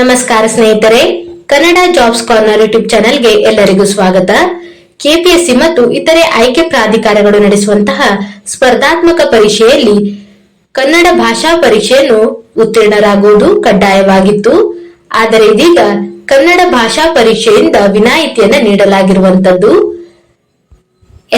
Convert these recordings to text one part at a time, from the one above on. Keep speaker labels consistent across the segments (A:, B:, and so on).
A: ನಮಸ್ಕಾರ ಸ್ನೇಹಿತರೆ, Kannada jobs corner YouTube ಚಾನೆಲ್ಗೆ ಎಲ್ಲರಿಗೂ ಸ್ವಾಗತ. ಕೆಪಿಎಸ್ಸಿ ಮತ್ತು ಇತರೆ ಆಯ್ಕೆ ಪ್ರಾಧಿಕಾರಗಳು ನಡೆಸುವಂತಹ ಸ್ಪರ್ಧಾತ್ಮಕ ಪರೀಕ್ಷೆಯಲ್ಲಿ ಕನ್ನಡ ಭಾಷಾ ಪರೀಕ್ಷೆಯನ್ನು ಉತ್ತೀರ್ಣರಾಗುವುದು ಕಡ್ಡಾಯವಾಗಿತ್ತು. ಆದರೆ ಇದೀಗ ಕನ್ನಡ ಭಾಷಾ ಪರೀಕ್ಷೆಯಿಂದ ವಿನಾಯಿತಿಯನ್ನು ನೀಡಲಾಗಿರುವಂತದ್ದು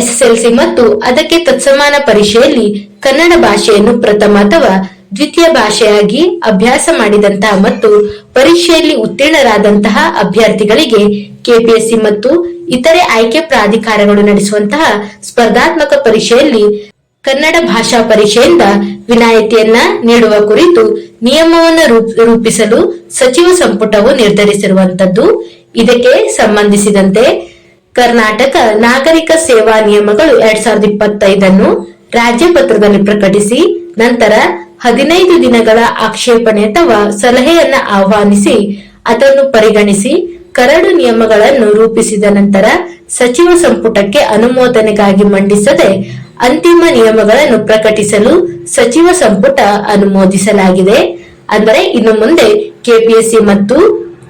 A: ಎಸ್ಎಸ್ಎಲ್ಸಿ ಮತ್ತು ಅದಕ್ಕೆ ತತ್ಸಮಾನ ಪರೀಕ್ಷೆಯಲ್ಲಿ ಕನ್ನಡ ಭಾಷೆಯನ್ನು ಪ್ರಥಮ ಅಥವಾ ದ್ವಿತೀಯ ಭಾಷೆಯಾಗಿ ಅಭ್ಯಾಸ ಮಾಡಿದಂತಹ ಮತ್ತು ಪರೀಕ್ಷೆಯಲ್ಲಿ ಉತ್ತೀರ್ಣರಾದಂತಹ ಅಭ್ಯರ್ಥಿಗಳಿಗೆ ಕೆಪಿಎಸ್ಸಿ ಮತ್ತು ಇತರೆ ಆಯ್ಕೆ ಪ್ರಾಧಿಕಾರಗಳು ನಡೆಸುವಂತಹ ಸ್ಪರ್ಧಾತ್ಮಕ ಪರೀಕ್ಷೆಯಲ್ಲಿ ಕನ್ನಡ ಭಾಷಾ ಪರೀಕ್ಷೆಯಿಂದ ವಿನಾಯಿತಿಯನ್ನ ನೀಡುವ ಕುರಿತು ನಿಯಮವನ್ನು ರೂಪ್- ರೂಪಿಸಲು ಸಚಿವ ಸಂಪುಟವು ನಿರ್ಧರಿಸಿರುವಂತದ್ದು ಇದಕ್ಕೆ ಸಂಬಂಧಿಸಿದಂತೆ ಕರ್ನಾಟಕ ನಾಗರಿಕ ಸೇವಾ ನಿಯಮಗಳು ಎರಡ್ ಸಾವಿರದ ಇಪ್ಪತ್ತೈದನ್ನು ರಾಜ್ಯಪತ್ರದಲ್ಲಿ ಪ್ರಕಟಿಸಿ, ನಂತರ ಹದಿನೈದು ದಿನಗಳ ಆಕ್ಷೇಪಣೆ ಅಥವಾ ಸಲಹೆಯನ್ನ ಆಹ್ವಾನಿಸಿ, ಅದನ್ನು ಪರಿಗಣಿಸಿ ಕರಡು ನಿಯಮಗಳನ್ನು ರೂಪಿಸಿದ ನಂತರ ಸಚಿವ ಸಂಪುಟಕ್ಕೆ ಅನುಮೋದನೆಗಾಗಿ ಮಂಡಿಸದೆ ಅಂತಿಮ ನಿಯಮಗಳನ್ನು ಪ್ರಕಟಿಸಲು ಸಚಿವ ಸಂಪುಟ ಅನುಮೋದಿಸಲಾಗಿದೆ. ಅಂದರೆ ಇನ್ನು ಮುಂದೆ ಕೆಪಿಎಸ್ಸಿ ಮತ್ತು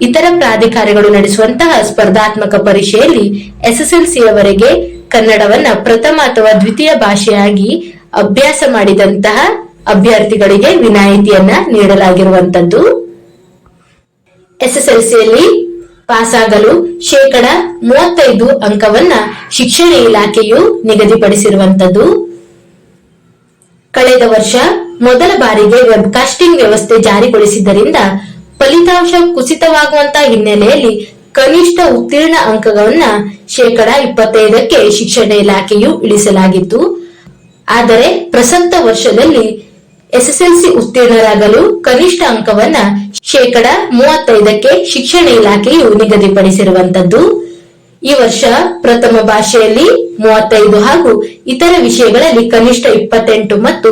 A: ಇತರ ಪ್ರಾಧಿಕಾರಗಳು ನಡೆಸುವಂತಹ ಸ್ಪರ್ಧಾತ್ಮಕ ಪರೀಕ್ಷೆಯಲ್ಲಿ ಎಸ್ಎಸ್ಎಲ್ಸಿಯವರೆಗೆ ಕನ್ನಡವನ್ನ ಪ್ರಥಮ ಅಥವಾ ದ್ವಿತೀಯ ಭಾಷೆಯಾಗಿ ಅಭ್ಯಾಸ ಮಾಡಿದಂತಹ ಅಭ್ಯರ್ಥಿಗಳಿಗೆ ವಿನಾಯಿತಿಯನ್ನ ನೀಡಲಾಗಿರುವಂತದ್ದು. ಎಸ್ಎಸ್ಎಲ್ಸಿಯಲ್ಲಿ ಪಾಸಾಗಲು ಶೇಕಡ ಮೂವತ್ತೈದು ಅಂಕವನ್ನ ಶಿಕ್ಷಣ ಇಲಾಖೆಯು ನಿಗದಿಪಡಿಸಿರುವಂತದ್ದು. ಕಳೆದ ವರ್ಷ ಮೊದಲ ಬಾರಿಗೆ ವೆಬ್ಕಾಸ್ಟಿಂಗ್ ವ್ಯವಸ್ಥೆ ಜಾರಿಗೊಳಿಸಿದ್ದರಿಂದ ಫಲಿತಾಂಶ ಕುಸಿತವಾಗುವಂತಹ ಹಿನ್ನೆಲೆಯಲ್ಲಿ ಕನಿಷ್ಠ ಉತ್ತೀರ್ಣ ಅಂಕಗಳನ್ನ ಶೇಕಡ ಇಪ್ಪತ್ತೈದಕ್ಕೆ ಶಿಕ್ಷಣ ಇಲಾಖೆಯು ಇಳಿಸಲಾಗಿತ್ತು. ಆದರೆ ಪ್ರಸಕ್ತ ವರ್ಷದಲ್ಲಿ ಎಸ್ಎಸ್ಎಲ್ಸಿ ಉತ್ತೀರ್ಣರಾಗಲು ಕನಿಷ್ಠ ಅಂಕವನ್ನ ಶೇಕಡ ಮೂವತ್ತೈದಕ್ಕೆ ಶಿಕ್ಷಣ ಇಲಾಖೆಯು ನಿಗದಿಪಡಿಸಿರುವಂತದ್ದು. ಈ ವರ್ಷ ಪ್ರಥಮ ಭಾಷೆಯಲ್ಲಿ ಮೂವತ್ತೈದು ಹಾಗೂ ಇತರ ವಿಷಯಗಳಲ್ಲಿ ಕನಿಷ್ಠ ಇಪ್ಪತ್ತೆಂಟು ಮತ್ತು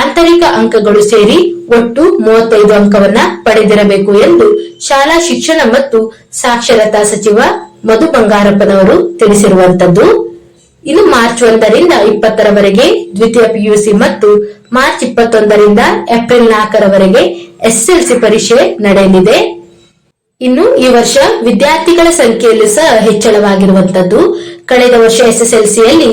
A: ಆಂತರಿಕ ಅಂಕಗಳು ಸೇರಿ ಒಟ್ಟು ಮೂವತ್ತೈದು ಅಂಕವನ್ನ ಪಡೆದಿರಬೇಕು ಎಂದು ಶಾಲಾ ಶಿಕ್ಷಣ ಮತ್ತು ಸಾಕ್ಷರತಾ ಸಚಿವ ಮಧು ಬಂಗಾರಪ್ಪನವರು ತಿಳಿಸಿರುವಂತದ್ದು. ಇನ್ನು ಮಾರ್ಚ್ ಒಂದರಿಂದ ಇಪ್ಪತ್ತರವರೆಗೆ, ದ್ವಿತೀಯ ಪಿಯುಸಿ ಮತ್ತು ಮಾರ್ಚ್ ಇಪ್ಪತ್ತೊಂದರಿಂದ ಏಪ್ರಿಲ್ ನಾಲ್ಕರವರೆಗೆ ಎಸ್ಎಲ್ಸಿ ಪರೀಕ್ಷೆ ನಡೆಯಲಿದೆ. ಇನ್ನು ಈ ವರ್ಷ ವಿದ್ಯಾರ್ಥಿಗಳ ಸಂಖ್ಯೆಯಲ್ಲೂ ಸಹ ಹೆಚ್ಚಳವಾಗಿರುವಂತದ್ದು ಕಳೆದ ವರ್ಷ ಎಸ್ಎಸ್ಎಲ್ಸಿಯಲ್ಲಿ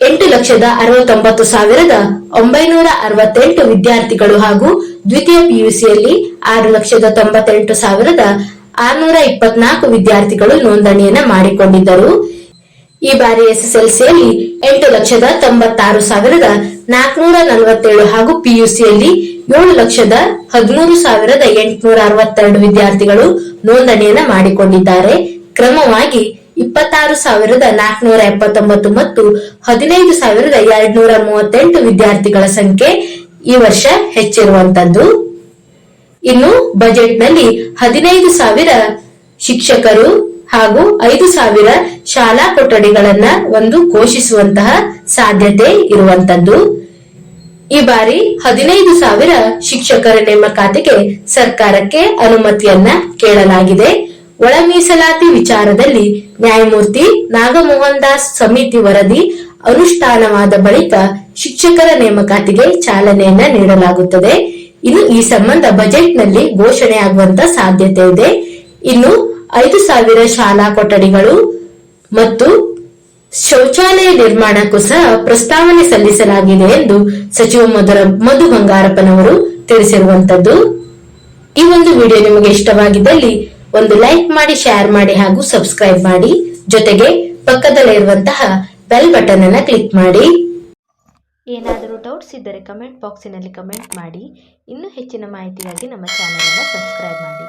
A: ಎಂಟು ಲಕ್ಷದ ಅರವತ್ತೊಂಬತ್ತು ಸಾವಿರದ ಒಂಬೈನೂರ ಅರವತ್ತೆಂಟು ವಿದ್ಯಾರ್ಥಿಗಳು ಹಾಗೂ ದ್ವಿತೀಯ ಪಿಯುಸಿಯಲ್ಲಿ ಆರು ಲಕ್ಷದ ತೊಂಬತ್ತೆಂಟು ಸಾವಿರದ ಆರ್ನೂರ ಇಪ್ಪತ್ನಾಲ್ಕು ವಿದ್ಯಾರ್ಥಿಗಳು ನೋಂದಣಿಯನ್ನ ಮಾಡಿಕೊಂಡಿದ್ದರು. ಈ ಬಾರಿ ಎಸ್ಎಸ್ಎಲ್ಸಿಯಲ್ಲಿ ಎಂಟು ಲಕ್ಷದ ತೊಂಬತ್ತಾರು ಸಾವಿರದ ನಾಲ್ಕನೂರ ನಲವತ್ತೇಳು ಹಾಗೂ ಪಿಯುಸಿಯಲ್ಲಿ ಏಳು ಲಕ್ಷದ ಹದಿಮೂರು ಸಾವಿರದ ಎಂಟುನೂರ ಅರವತ್ತೆರಡು ವಿದ್ಯಾರ್ಥಿಗಳು ನೋಂದಣಿಯನ್ನ ಮಾಡಿಕೊಂಡಿದ್ದಾರೆ. ಕ್ರಮವಾಗಿ ಇಪ್ಪತ್ತಾರು ಸಾವಿರದ ನಾಲ್ಕುನೂರ ಎಪ್ಪತ್ತೊಂಬತ್ತು ಮತ್ತು ಹದಿನೈದು ಸಾವಿರದ ಎರಡ್ನೂರ ಮೂವತ್ತೆಂಟು ವಿದ್ಯಾರ್ಥಿಗಳ ಸಂಖ್ಯೆ ಈ ವರ್ಷ ಹೆಚ್ಚಿರುವಂತದ್ದು. ಇನ್ನು ಬಜೆಟ್ನಲ್ಲಿ ಹದಿನೈದು ಸಾವಿರ ಶಿಕ್ಷಕರು ಹಾಗೂ ಐದು ಸಾವಿರ ಶಾಲಾ ಕೊಠಡಿಗಳನ್ನ ಒಂದು ಘೋಷಿಸುವಂತಹ ಸಾಧ್ಯತೆ ಇರುವಂತದ್ದು. ಈ ಬಾರಿ ಹದಿನೈದು ಸಾವಿರ ಶಿಕ್ಷಕರ ನೇಮಕಾತಿಗೆ ಸರ್ಕಾರಕ್ಕೆ ಅನುಮತಿಯನ್ನ ಕೇಳಲಾಗಿದೆ. ಒಳ ಮೀಸಲಾತಿ ವಿಚಾರದಲ್ಲಿ ನ್ಯಾಯಮೂರ್ತಿ ನಾಗಮೋಹನ್ ದಾಸ್ ಸಮಿತಿ ವರದಿ ಅನುಷ್ಠಾನವಾದ ಬಳಿಕ ಶಿಕ್ಷಕರ ನೇಮಕಾತಿಗೆ ಚಾಲನೆಯನ್ನ ನೀಡಲಾಗುತ್ತದೆ. ಇನ್ನು ಈ ಸಂಬಂಧ ಬಜೆಟ್ನಲ್ಲಿ ಘೋಷಣೆ ಆಗುವಂತ ಸಾಧ್ಯತೆ ಇದೆ. ಇನ್ನು ಐದು ಸಾವಿರ ಶಾಲಾ ಕೊಠಡಿಗಳು ಮತ್ತು ಶೌಚಾಲಯ ನಿರ್ಮಾಣಕ್ಕೂ ಸಹ ಪ್ರಸ್ತಾವನೆ ಸಲ್ಲಿಸಲಾಗಿದೆ ಎಂದು ಸಚಿವ ಮಧುರ ಮಧು ಬಂಗಾರಪ್ಪನವರು ತಿಳಿಸಿರುವಂತದ್ದು. ಈ ಒಂದು ವಿಡಿಯೋ ನಿಮಗೆ ಇಷ್ಟವಾಗಿದ್ದಲ್ಲಿ ಒಂದು ಲೈಕ್ ಮಾಡಿ ಶೇರ್ ಮಾಡಿ ಹಾಗೂ ಸಬ್ಸ್ಕ್ರೈಬ್ ಮಾಡಿ. ಜೊತೆಗೆ ಪಕ್ಕದಲ್ಲಿರುವಂತಹ ಬೆಲ್ ಬಟನ್ ಅನ್ನ ಕ್ಲಿಕ್ ಮಾಡಿ. ಏನಾದರೂ ಡೌಟ್ಸ್ ಇದ್ದರೆ ಕಮೆಂಟ್ ಬಾಕ್ಸಿನಲ್ಲಿ ಕಮೆಂಟ್ ಮಾಡಿ. ಇನ್ನೂ ಹೆಚ್ಚಿನ ಮಾಹಿತಿಗಾಗಿ ನಮ್ಮ ಚಾನೆಲ್ ಅನ್ನು ಸಬ್ಸ್ಕ್ರೈಬ್ ಮಾಡಿ.